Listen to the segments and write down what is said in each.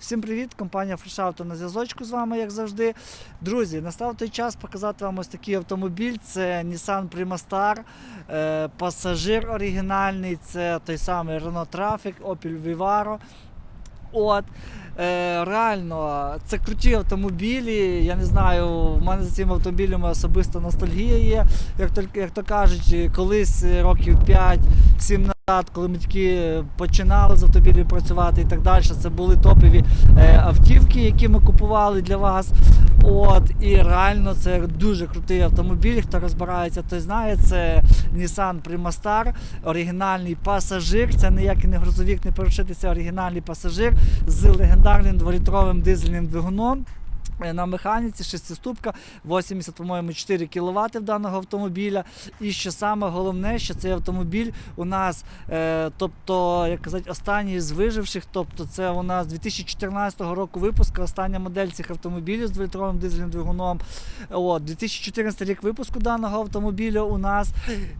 Всім привіт! Компанія Auto на зв'язочку з вами, як завжди. Друзі, настав той час показати вам ось такий автомобіль. Це Nissan Primastar, е, пасажир оригінальний, це той самий Renault Traffic, Opel Vivaro. От, е, реально, це круті автомобілі. Я не знаю, в мене за цим автомобілем особисто ностальгія є. Як то, як то кажуть, колись років 5-7 назад, коли ми тільки починали з автомобілів працювати і так далі, це були топові е, автівки, які ми купували для вас. От, і реально це дуже крутий автомобіль. Хто розбирається, той знає. Це Nissan Primastar, оригінальний пасажир. Це ніякий не грузовик, не порушити, це оригінальний пасажир з легендарним дволітровим дизельним двигуном. Е, На механіці шестиступка, 80, по-моєму, 4 кВт в даного автомобіля. І що саме головне, що цей автомобіль у нас, е, тобто, як казати, останній з виживших, тобто це у нас 2014 року випуску, остання модель цих автомобілів з дволітровим дизельним двигуном. От, 2014 рік випуску даного автомобіля у нас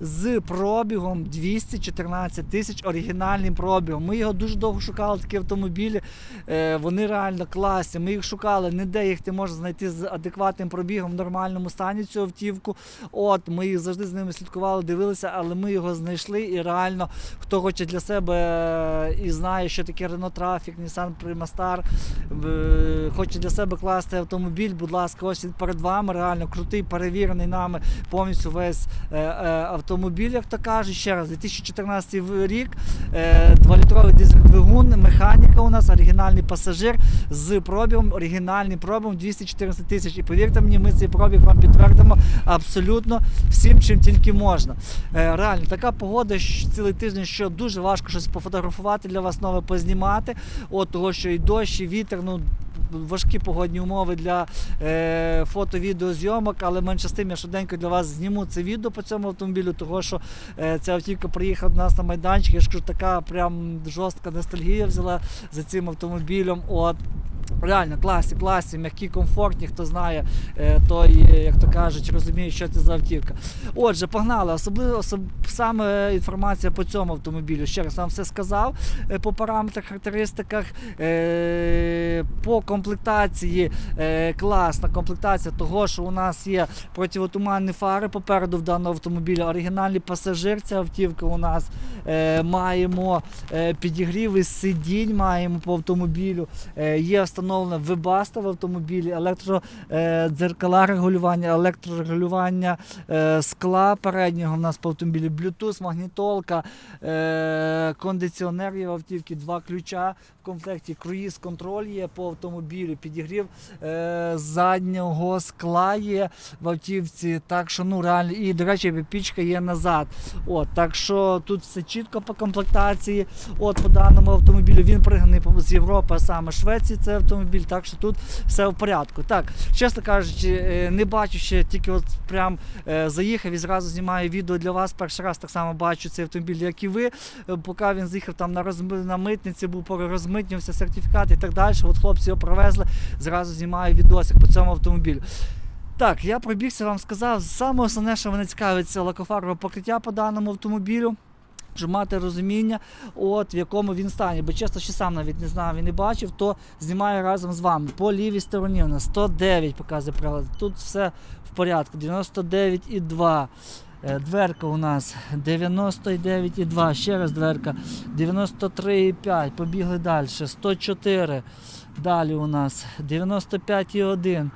з пробігом 214 тисяч оригінальним пробігом. Ми його дуже довго шукали, такі автомобілі. Е, вони реально класні. Ми їх шукали, ніде їх не можна знайти з адекватним пробігом в нормальному стані цю автівку. От, ми завжди з ними слідкували, дивилися, але ми його знайшли і реально, хто хоче для себе е, і знає, що таке Renault Traffic, Nissan Primastar, е, хоче для себе класти автомобіль, будь ласка, ось він перед вами, реально крутий, перевірений нами повністю весь е, е, автомобіль, як то кажуть. Ще раз, 2014 рік, е, 2-літровий дизельний двигун, механіка у нас, оригінальний пасажир з пробігом, оригінальним пробігом 214 тисяч. І повірте мені, ми цей пробіг вам підтвердимо абсолютно всім, чим тільки можна. Е, реально, така погода щ- цілий тиждень, що дуже важко щось пофотографувати для вас нове познімати. От того, що і дощ, і вітер, ну. Важкі погодні умови для е, фото-відеозйомок, але менше з тим я швиденько для вас зніму це відео по цьому автомобілю, того що е, ця автівка приїхала до нас на майданчик. Я ж кажу, така прям жорстка ностальгія взяла за цим автомобілем. От. Реально класні, класні, м'які, комфортні, хто знає, е, той, е, як то кажуть, розуміє, що це за автівка. Отже, погнали. Особливо особ... саме інформація по цьому автомобілю. Ще раз вам все сказав е, по параметрах, характеристиках. По комплектації класна комплектація того, що у нас є противотуманні фари попереду в даного автомобіля. Оригінальний пасажир, ця автівка у нас маємо підігріви сидінь, маємо по автомобілю. Є встановлена вебаста в автомобілі, електродзеркала регулювання, електрорегулювання е, скла переднього в нас по автомобілі, Bluetooth, магнітолка, е, кондиціонер є в автівці, два ключа в комплекті, круїз контроль є по автомобілю, підігрів е, заднього скла є в автівці. Так що ну реально, і до речі, пічка є назад. От, так що тут все чітко по комплектації. От по даному автомобілю він пригнаний з Європи, а саме Швеції це автомобіль, так що тут все в порядку. Так, чесно кажучи, е, не бачу ще тільки от прям е, заїхав і зразу знімаю відео для вас. Перший раз так само бачу цей автомобіль, як і ви. Е, Поки він з'їхав там на розми... на митниці, був порозмитнювався сертифікат і так далі. От хлопці його привезли, зразу знімаю відосик по цьому автомобілю. Так, я пробігся, вам сказав. Саме основне, що мене цікавить, це лакофарбове покриття по даному автомобілю. Щоб мати розуміння, от в якому він стані. Бо чесно, ще сам навіть не знав і не бачив, то знімаю разом з вами. По лівій стороні у нас 109 показує прилад. Тут все в порядку. 99,2. Е, Дверка у нас 99,2. Ще раз дверка. 93,5. Побігли далі. 104. Далі у нас 95,1.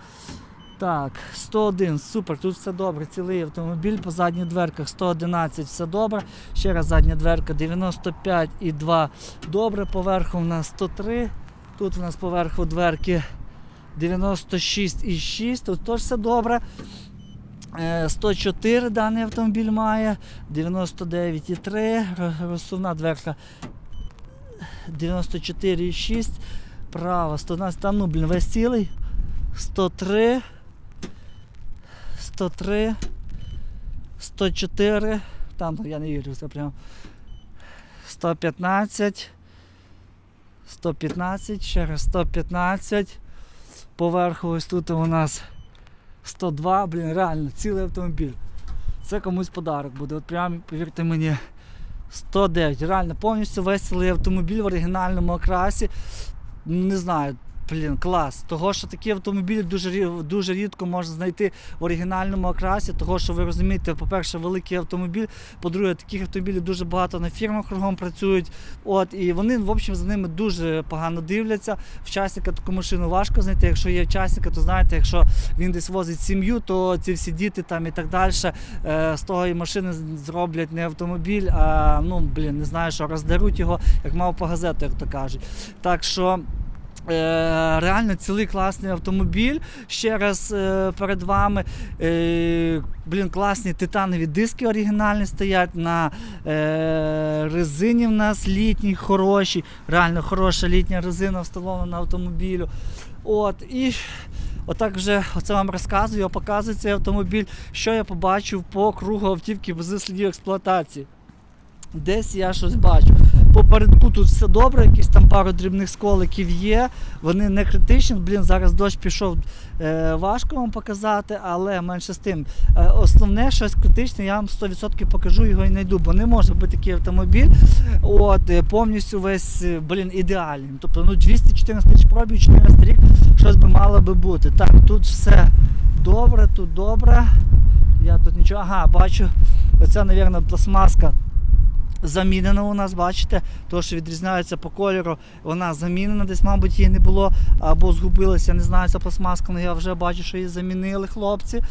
Так, 101, супер, тут все добре. Цілий автомобіль по задніх дверках 111, все добре. Ще раз задня дверка 95 і 2 добре. Поверху у нас 103. Тут у нас поверху дверки 96 і 6. Тут теж все добре. Е, 104 даний автомобіль має, 99,3, ро- розсувна дверка 94,6, права 111, там ну, блін, весь цілий. 103, 103, 104, там ну, я не вірю, це прям 115, 115, ще раз 115. Поверху ось тут у нас 102, блін, реально, цілий автомобіль. Це комусь подарок буде. От прям, повірте мені, 109. Реально, повністю весь цілий автомобіль в оригінальному окрасі. не знаю. Блін, клас. Того, що такі автомобілі дуже, дуже рідко можна знайти в оригінальному окрасі. Того, що ви розумієте, по-перше, великий автомобіль, по-друге, таких автомобілів дуже багато на фірмах кругом працюють. От, і вони, в общем, за ними дуже погано дивляться. В часника таку машину важко знайти. Якщо є часника, то знаєте, якщо він десь возить сім'ю, то ці всі діти там і так далі е, з тої машини зроблять не автомобіль, а ну блін, не знаю, що роздаруть його, як мав по газету, як то кажуть. Так що. Е, реально цілий класний автомобіль. Ще раз е, перед вами. Е, блін, класні титанові диски оригінальні стоять на резині в нас літній, хороші. Реально хороша літня резина встановлена на автомобілю. От, і отак вже оце вам розказую, показую цей автомобіль, що я побачив по кругу автівки без слідів експлуатації. Десь я щось бачу. Попередку тут все добре, якісь там пару дрібних сколиків є. Вони не критичні. Блін, зараз дощ пішов, е, важко вам показати, але менше з тим. Е, основне щось критичне, я вам 100% покажу його і знайду, бо не може бути такий автомобіль. От, е, повністю весь блін, ідеальний. Тобто ну, 214 тисяч пробів, 14 рік, щось би мало би бути. Так, тут все добре, тут добре. Я тут нічого. Ага, бачу. Оця, мабуть, пластмаска замінена у нас, бачите, то, що відрізняється по кольору, вона замінена, десь, мабуть, її не було або згубилася, не знаю, ця пластмаска, але я вже бачу, що її замінили хлопці.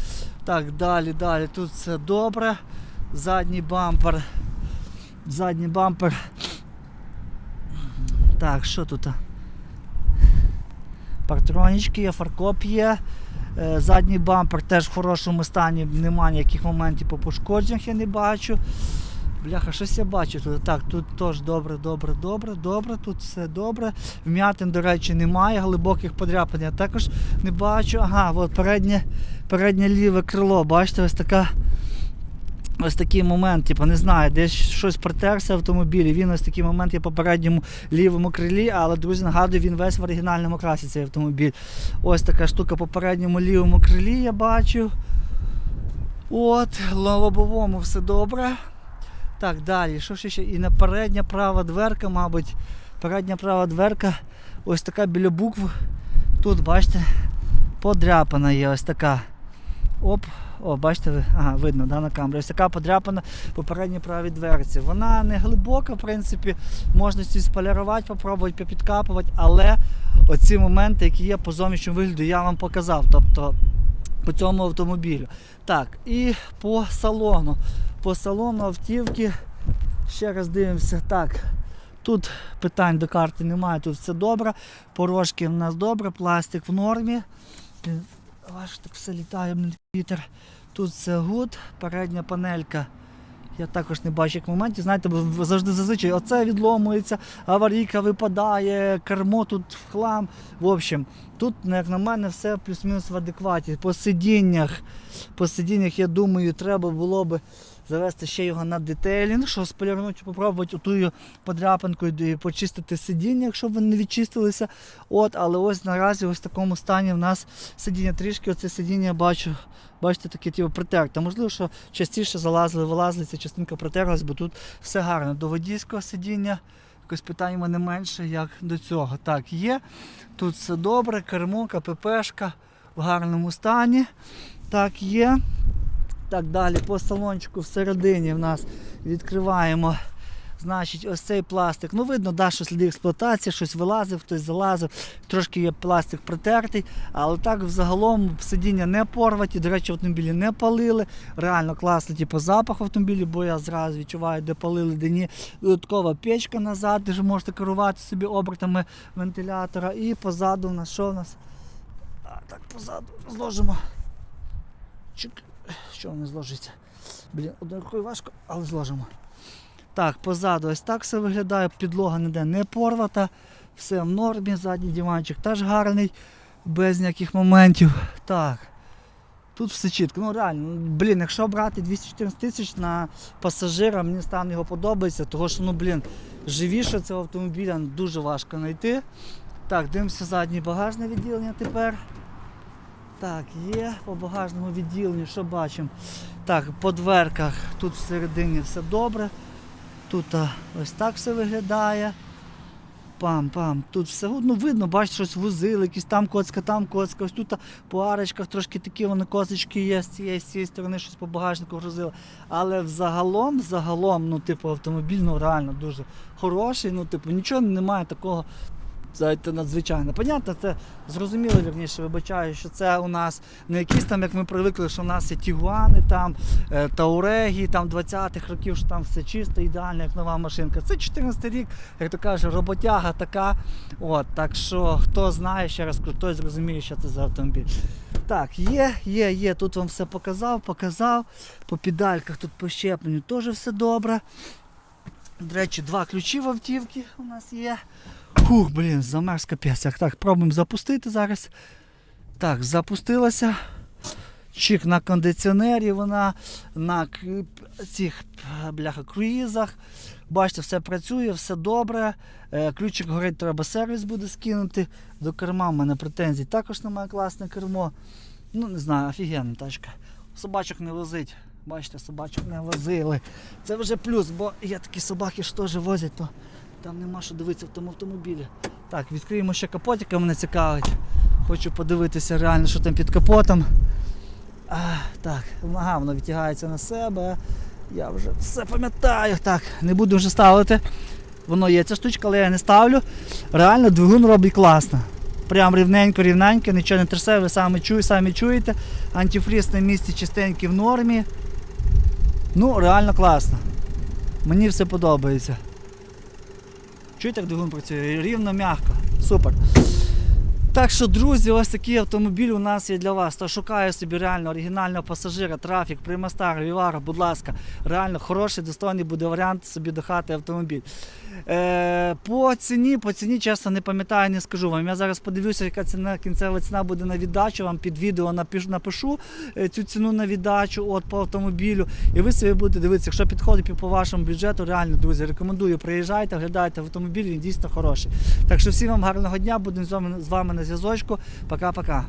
Так, далі, далі. Тут все добре. Задній бампер. Задній бампер. Так, що тут? Партронічки є, фаркоп є. Е, Задній бампер теж в хорошому стані, немає ніяких моментів по пошкодженнях, я не бачу. Бляха, щось я бачу тут. Так, тут теж добре, добре, добре, добре, тут все добре. Вм'ятин, до речі, немає, глибоких подряпин я також не бачу. Ага, от переднє, переднє ліве крило, бачите, ось така. Ось такий момент, типу, не знаю, десь щось притерся в автомобілі. Він ось такий момент є по передньому лівому крилі, але, друзі, нагадую, він весь в оригінальному красі цей автомобіль. Ось така штука по передньому лівому крилі я бачу. От, на лобовому все добре. Так, далі, що ще ще? І на передня права дверка, мабуть. Передня права дверка, ось така біля букв. Тут, бачите, подряпана є ось така. Оп, о, бачите, ви, ага, видно да, на камері. Ось така подряпана по передній правій дверці. Вона не глибока, в принципі, можна її сполярувати, попробувати попідкапувати, але оці моменти, які є по зовнішньому вигляду, я вам показав. Тобто по цьому автомобілю. Так, і по салону. По салону автівки. Ще раз дивимося. Так. Тут питань до карти немає, тут все добре. Порожки в нас добре, пластик в нормі. Ваш так все літає, вітер. Тут все гуд, передня панелька. Я також не бачу як в моменті. Знаєте, бо завжди зазвичай оце відломується, аварійка випадає, кермо тут в хлам. В общем, тут, як на мене, все плюс-мінус в адекваті. По сидіннях, по сидіннях, я думаю, треба було би завести ще його на детейлінг, що сполірнути, попробувати отую подряпинкою почистити сидіння, якщо вони не відчистилися. От, але ось наразі ось в такому стані в нас сидіння трішки, оце сидіння бачу. Бачите, таке типу притерте. Можливо, що частіше залазили, вилазили, ця частинка притерлась, бо тут все гарно. До водійського сидіння якось питань в мене менше, як до цього. Так, є. Тут все добре, кермо, КППшка в гарному стані. Так, є. Так, далі по салончику всередині в нас відкриваємо. Значить, ось цей пластик. Ну, видно, да, що сліди експлуатації, щось вилазив, хтось залазив, трошки є пластик притертий, але так взагалом сидіння не порваті, до речі, автомобілі не палили. Реально класний типу, запах автомобілі, бо я зразу відчуваю, де палили, де ні. Додаткова печка назад, де ж можете керувати собі обертами вентилятора. І позаду у нас що у нас? А, так, позаду зложимо. Чик. Що не зложиться? Блін, одною рукою важко, але зложимо. Так, позаду ось так все виглядає, підлога ніде не порвата, все в нормі, задній диванчик теж гарний, без ніяких моментів. Так. Тут все чітко. Ну реально, блін, якщо брати 214 тисяч на пасажира, мені стан його подобається, тому що, ну, блін, живіше цього автомобіля дуже важко знайти. Так, дивимося заднє багажне відділення тепер. Так, є по багажному відділенню, що бачимо? Так, по дверках тут всередині все добре. Тут а, ось так все виглядає. пам-пам. Тут все одно видно, бачите, щось возили, якісь там коцка, там коцка. Ось тут по арочках трошки такі вони косочки є з цієї, з цієї сторони, щось по багажнику грузили. Але взагалом, взагалом, ну, типу, автомобіль ну, реально дуже хороший. Ну, типу, нічого немає такого. Знаєте, надзвичайно. Понятно, це зрозуміло, вірніше, вибачаю, що це у нас не якісь там, як ми привикли, що у нас є Тігуани, там, е, Таурегі, там 20-х років, що там все чисто, ідеально, як нова машинка. Це 14 рік, як то каже, роботяга така. От, так що хто знає, ще раз хтось зрозуміє, що це за автомобіль. Так, є, є, є. Тут вам все показав, показав. По педальках тут по щепленню теж все добре. До речі, два ключі в автівці у нас є. Фух, блін, замерз капець. Так, пробуємо запустити зараз. Так, запустилася. Чик на кондиціонері, вона на цих бляха круїзах. Бачите, все працює, все добре. Е, Ключик горить, треба сервіс буде скинути. До керма в мене претензій також немає класне кермо. Ну, не знаю, офігенна тачка. Собачок не возить. Бачите, собачок не возили. Це вже плюс, бо є такі собаки, що теж возять, то там нема що дивитися в тому автомобілі. Так, відкриємо ще капотика, мене цікавить. Хочу подивитися реально, що там під капотом. А, так, нога воно відтягається на себе. Я вже все пам'ятаю. Так, не буду вже ставити. Воно є ця штучка, але я не ставлю. Реально двигун робить класно. Прям рівненько, рівненько, нічого не трясе, ви самі чуєте, самі чуєте. Антифріз на місці чистенький в нормі. Ну, реально класно. Мені все подобається. Чуєте, як двигун працює? Рівно, м'яко. Супер. Так що, друзі, ось такий автомобіль у нас є для вас. Хто шукає собі реально оригінального пасажира, трафік, Примастар, Вівара, будь ласка, реально хороший, достойний буде варіант собі до хати автомобіль. Е, по ціні, по ціні, чесно, не пам'ятаю, не скажу вам. Я зараз подивлюся, яка ціна, кінцева ціна буде на віддачу. Вам під відео напишу, е, цю ціну на віддачу от, по автомобілю. І ви собі будете дивитися, якщо підходить по вашому бюджету, реально, друзі, рекомендую, приїжджайте, глядайте автомобіль, він дійсно хороший. Так що всім вам гарного дня, будемо з вами на зв'язочку. Пока-пока.